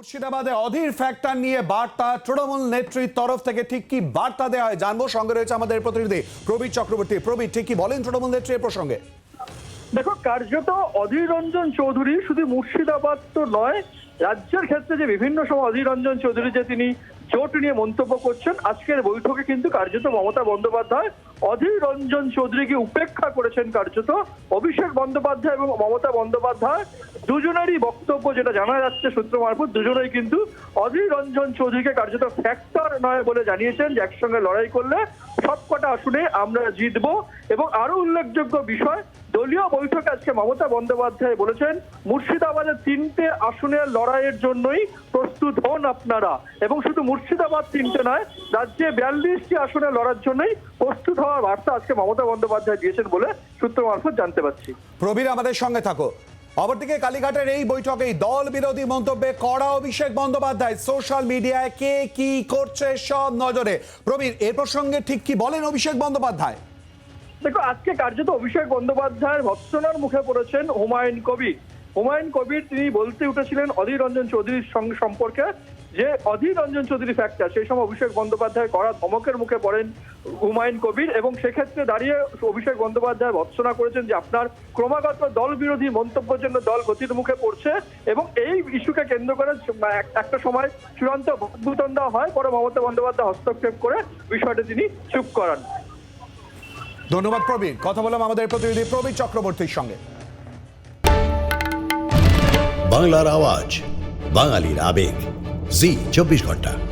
মুর্শিদাবাদে অধীর ফ্যাক্টর নিয়ে বার্তা তৃণমূল নেত্রীর তরফ থেকে ঠিক কি বার্তা দেওয়া হয় জানব। সঙ্গে রয়েছে আমাদের প্রতিনিধি প্রবীর চক্রবর্তী। প্রবীর, ঠিক কি বলেন তৃণমূল নেত্রী এ প্রসঙ্গে? দেখো, কার্যত অধীর রঞ্জন চৌধুরী শুধু মুর্শিদাবাদ তো নয়, রাজ্যের ক্ষেত্রে যে বিভিন্ন সময় অধীর রঞ্জন চৌধুরী যে তিনি জোট নিয়ে মন্তব্য করছেন, আজকের বৈঠকে কিন্তু কার্যত মমতা বন্দ্যোপাধ্যায় অধীর রঞ্জন চৌধুরীকে উপেক্ষা করেছেন কার্যত। অভিষেক বন্দ্যোপাধ্যায় এবং মমতা বন্দ্যোপাধ্যায় দুজনেরই বক্তব্য যেটা জানা যাচ্ছে সূত্র মারফত, দুজনেই কিন্তু অধীর রঞ্জন চৌধুরীকে কার্যত ফ্যাক্টর নয় বলে জানিয়েছেন যে একসঙ্গে লড়াই করলে সবকটা আসনে আমরা জিতবো। এবং আরও উল্লেখযোগ্য বিষয়, দলীয় বৈঠকে আজকে মমতা বন্দ্যোপাধ্যায় বলেছেন মুর্শিদাবাদের তিনটে আসনের লড়াইয়ের জন্যই প্রস্তুত হন আপনারা। এবং শুধু মুর্শিদাবাদ তিনটে নয়, রাজ্যে বিয়াল্লিশটি আসনে লড়ার জন্যই প্রস্তুত হওয়ার বার্তা আজকে মমতা বন্দ্যোপাধ্যায় দিয়েছেন বলে সূত্র মারফত জানতে পারছি। প্রবীর আমাদের সঙ্গে থাকো। অপরদিকে কালীঘাটের এই বৈঠকেই দল বিরোধী মন্তব্যে কড়া অভিষেক বন্দ্যোপাধ্যায়। সোশ্যাল মিডিয়ায় কে কি করছে সব নজরে। প্রবীর এ প্রসঙ্গে ঠিক কি বলেন অভিষেক বন্দ্যোপাধ্যায়? দেখো আজকে কার্যত অভিষেক বন্দ্যোপাধ্যায়ের ভৎসনার মুখে পড়েছেন হুমায়ুন কবির। হুমায়ুন কবির তিনি বলতে উঠেছিলেন অধীর রঞ্জন চৌধুরীর সঙ্গে সম্পর্কে। যে অধীর রঞ্জন চৌধুরী ফ্যাক্টর সেই সময় অভিষেক বন্দ্যোপাধ্যায় করা ধমকের মুখে পড়েন হুমায়ুন কবির এবং সেক্ষেত্রে দাঁড়িয়ে অভিষেক বন্দ্যোপাধ্যায় ভৎসনা করেছেন যে আপনার ক্রমাগত দল বিরোধী মন্তব্যের জন্য দল গতির মুখে পড়ছে এবং এই ইস্যুকে কেন্দ্র করে একটা সময় চূড়ান্ত ভোটভূতন দেওয়া হয় পরে মমতা বন্দ্যোপাধ্যায় হস্তক্ষেপ করে বিষয়টি তিনি চুপ করান। ধন্যবাদ প্রবীর। কথা বললাম আমাদের প্রতিনিধি প্রবীর চক্রবর্তীর সঙ্গে। বাংলার আওয়াজ বাঙালির আবেগ। জি চব্বিশ ঘণ্টা।